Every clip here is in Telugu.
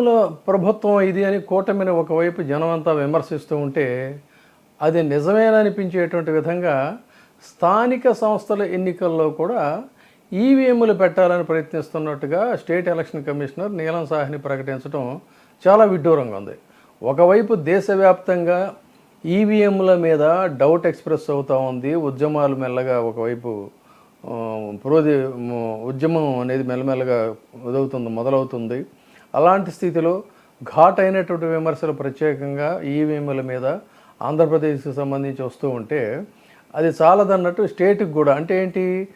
ఈవీఎంల ప్రభుత్వం ఇది అని కూటమిని ఒకవైపు జనమంతా విమర్శిస్తూ ఉంటే అది నిజమేననిపించేటువంటి విధంగా స్థానిక సంస్థల ఎన్నికల్లో కూడా ఈవీఎంలు పెట్టాలని ప్రయత్నిస్తున్నట్టుగా state election commissioner Neelam Sawhney ప్రకటించడం చాలా విడ్డూరంగా ఉంది. ఒకవైపు దేశవ్యాప్తంగా ఈవీఎంల మీద డౌట్ ఎక్స్ప్రెస్ అవుతూ ఉంది. ఉద్యమాలు మెల్లగా ఒకవైపు ఆ, పురోధి ఉద్యమం అనేది మెల్లమెల్లగా ఉదవుతుంది మొదలవుతుంది. అలాంటి స్థితిలో ఘాట్ అయినటువంటి విమర్శలు ప్రత్యేకంగా ఈవీఎంల మీద ఆంధ్రప్రదేశ్కి సంబంధించి వస్తూ ఉంటే అది చాలదన్నట్టు స్టేట్కి కూడా అంటే ఏంటి?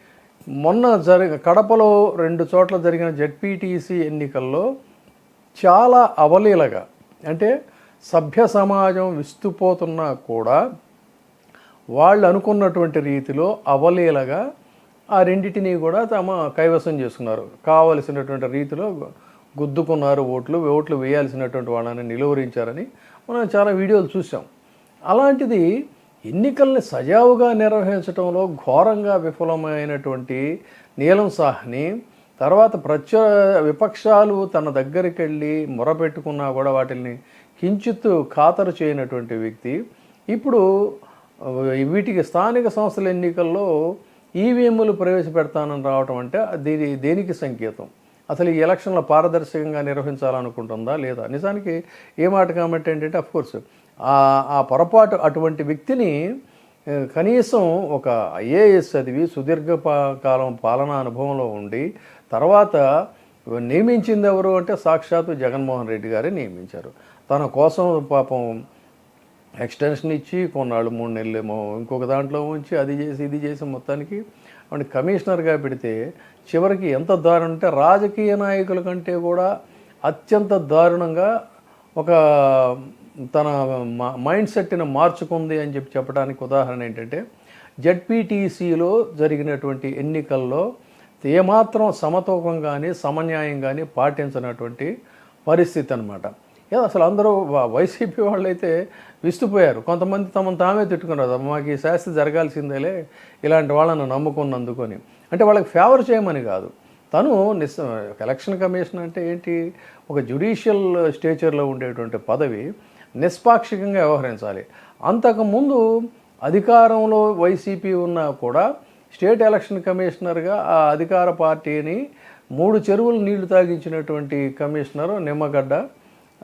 మొన్న జరిగ కడపలో రెండు చోట్ల జరిగిన జడ్పీటీసీ ఎన్నికల్లో చాలా అవలీలగా అంటే సభ్య సమాజం విస్తుపోతున్నా కూడా వాళ్ళు అనుకున్నటువంటి రీతిలో అవలీలగా ఆ రెండింటినీ కూడా తమ కైవసం చేసుకున్నారు. కావలసినటువంటి రీతిలో గుద్దుకున్నారు ఓట్లు ఓట్లు వేయాల్సినటువంటి వాళ్ళని నిలువరించారని మనం చాలా వీడియోలు చూసాం అలాంటిది ఎన్నికల్ని సజావుగా నిర్వహించడంలో ఘోరంగా విఫలమైనటువంటి నీలం సాహ్ని తర్వాత ప్రత్య విపక్షాలు తన దగ్గరికి వెళ్ళి మొరపెట్టుకున్నా కూడా వాటిని కించిత్ ఖాతరు చేయనటువంటి వ్యక్తి. ఇప్పుడు వీటికి స్థానిక సంస్థల ఎన్నికల్లో ఈవీఎంలు ప్రవేశపెడతానని రావటం అంటే దీని దేనికి సంకేతం? అసలు ఈ ఎలక్షన్లో పారదర్శకంగా నిర్వహించాలనుకుంటుందా లేదా? నిజానికి ఏ మాట కాబట్టి ఏంటంటే అఫ్కోర్స్ ఆ పొరపాటు అటువంటి వ్యక్తిని కనీసం ఒక ఐఏఎస్ చదివి సుదీర్ఘ కాలం పాలనా అనుభవంలో ఉండి తర్వాత నియమించింది ఎవరు అంటే సాక్షాత్తు జగన్మోహన్ రెడ్డి గారే నియమించారు. తన కోసం పాపం ఎక్స్టెన్షన్ ఇచ్చి కొన్నాళ్ళు మూడు నెలలు ఏమో ఇంకొక దాంట్లో ఉంచి అది చేసి ఇది చేసి మొత్తానికి వాడిని కమిషనర్గా పెడితే చివరికి ఎంత దారుణం అంటే రాజకీయ నాయకుల కంటే కూడా అత్యంత దారుణంగా ఒక తన మైండ్ సెట్ని మార్చుకుంది అని చెప్పి చెప్పడానికి ఉదాహరణ ఏంటంటే జడ్పీటీసీలో జరిగినటువంటి ఎన్నికల్లో ఏమాత్రం సమతూకం కానీ సమన్యాయం కానీ పాటించినటువంటి పరిస్థితి అనమాట అసలు అందరూ వైసీపీ వైసీపీ వాళ్ళైతే విస్తుపోయారు. కొంతమంది తమను తామే తిట్టుకున్నారు. మాకు ఈ శాస్త్ర జరగాల్సిందేలే ఇలాంటి వాళ్ళని నమ్ముకున్నందుకొని. అంటే వాళ్ళకి ఫేవర్ చేయమని కాదు. తను నిస్ ఎలక్షన్ కమిషన్ అంటే ఏంటి? ఒక జ్యుడిషియల్ స్టేచర్లో ఉండేటువంటి పదవి నిష్పాక్షికంగా వ్యవహరించాలి. అంతకుముందు అధికారంలో వైసీపీ ఉన్నా కూడా స్టేట్ ఎలక్షన్ కమిషనర్గా ఆ అధికార పార్టీని మూడు చెరువులు నీళ్ళు తాగించినటువంటి కమిషనర్ నిమ్మగడ్డ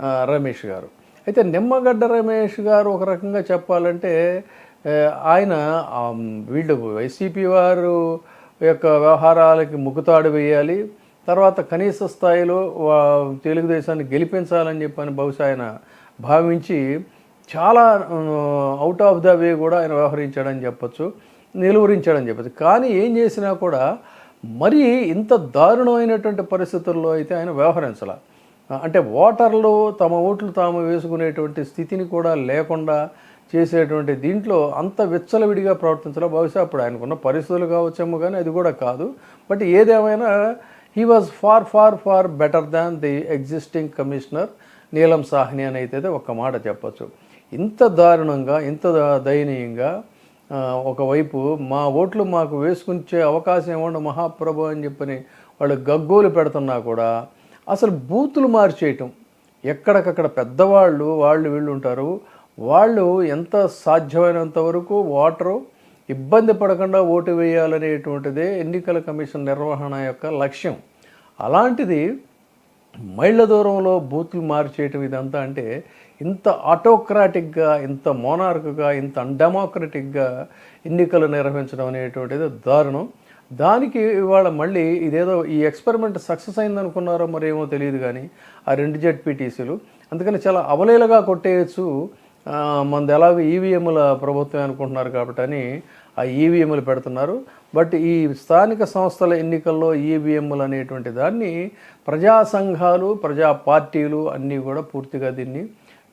రమేష్ గారు. అయితే నిమ్మగడ్డ రమేష్ గారు ఒక రకంగా చెప్పాలంటే ఆయన వీళ్ళు వైసీపీ వారు యొక్క వ్యవహారాలకి ముగ్గుతాడు వేయాలి తర్వాత కనీస స్థాయిలో వా- తెలుగుదేశాన్ని గెలిపించాలని చెప్పని బహుశా ఆయన భావించి చాలా అవుట్ ఆఫ్ ద వే కూడా ఆయన వ్యవహరించాడని చెప్పొచ్చు నిలువరించాడని చెప్పచ్చు. కానీ ఏం చేసినా కూడా మరీ ఇంత దారుణమైనటువంటి పరిస్థితుల్లో అయితే ఆయన వ్యవహరించాల. అంటే ఓటర్లు తమ ఓట్లు తాము వేసుకునేటువంటి స్థితిని కూడా లేకుండా చేసేటువంటి దీంట్లో అంత విచ్చలవిడిగా ప్రవర్తించడం బహుశా అప్పుడు ఆయనకున్న పరిస్థితులు కావచ్చేమో కానీ అది కూడా కాదు. బట్ ఏదేమైనా he was far far far better than the existing commissioner Neelam Sahni అని అయితే ఒక్క మాట చెప్పచ్చు. ఇంత దారుణంగా ఇంత దయనీయంగా ఒకవైపు మా ఓట్లు మాకు వేసుకుంచే అవకాశం ఇవ్వండి మహాప్రభు అని చెప్పని వాళ్ళు గగ్గోలు పెడుతున్నా కూడా అసలు బూతులు మార్చేయటం. ఎక్కడికక్కడ పెద్దవాళ్ళు వాళ్ళు వీళ్ళు ఉంటారు. వాళ్ళు ఎంత సాధ్యమైనంత వరకు ఓటరు ఇబ్బంది పడకుండా ఓటు వేయాలనేటువంటిదే ఎన్నికల కమిషన్ నిర్వహణ యొక్క లక్ష్యం. అలాంటిది మైళ్ళ దూరంలో బూతులు మార్చేయటం ఇదంతా అంటే ఇంత ఆటోక్రాటిక్గా ఇంత మోనార్క్గా ఇంత అన్డెమోక్రటిక్గా ఎన్నికలు నిర్వహించడం అనేటువంటిది దారుణం. దానికి ఇవాళ మళ్ళీ ఇదేదో ఈ ఎక్స్పెరిమెంట్ సక్సెస్ అయిందనుకున్నారో మరేమో తెలియదు కానీ ఆ రెండు జెడ్పీటీసీలు. అందుకని చాలా అవలేలుగా కొట్టేయచ్చు ఆ, మనది ఎలాగో ఈవీఎంల ప్రభుత్వం అనుకుంటున్నారు కాబట్టి అని ఆ ఈవీఎంలు పెడుతున్నారు. బట్ ఈ స్థానిక సంస్థల ఎన్నికల్లో ఈవీఎంలు అనేటువంటి దాన్ని ప్రజా సంఘాలు ప్రజా పార్టీలు అన్నీ కూడా పూర్తిగా దీన్ని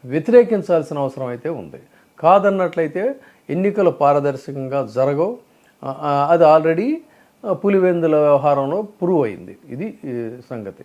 వ్యతిరేకించాల్సిన అవసరం అయితే ఉంది. కాదన్నట్లయితే ఎన్నికలు పారదర్శకంగా జరగవు. అది ఆల్రెడీ పులివెందుల వ్యవహారంలో ప్రూవ్ అయింది ఇది సంగతి.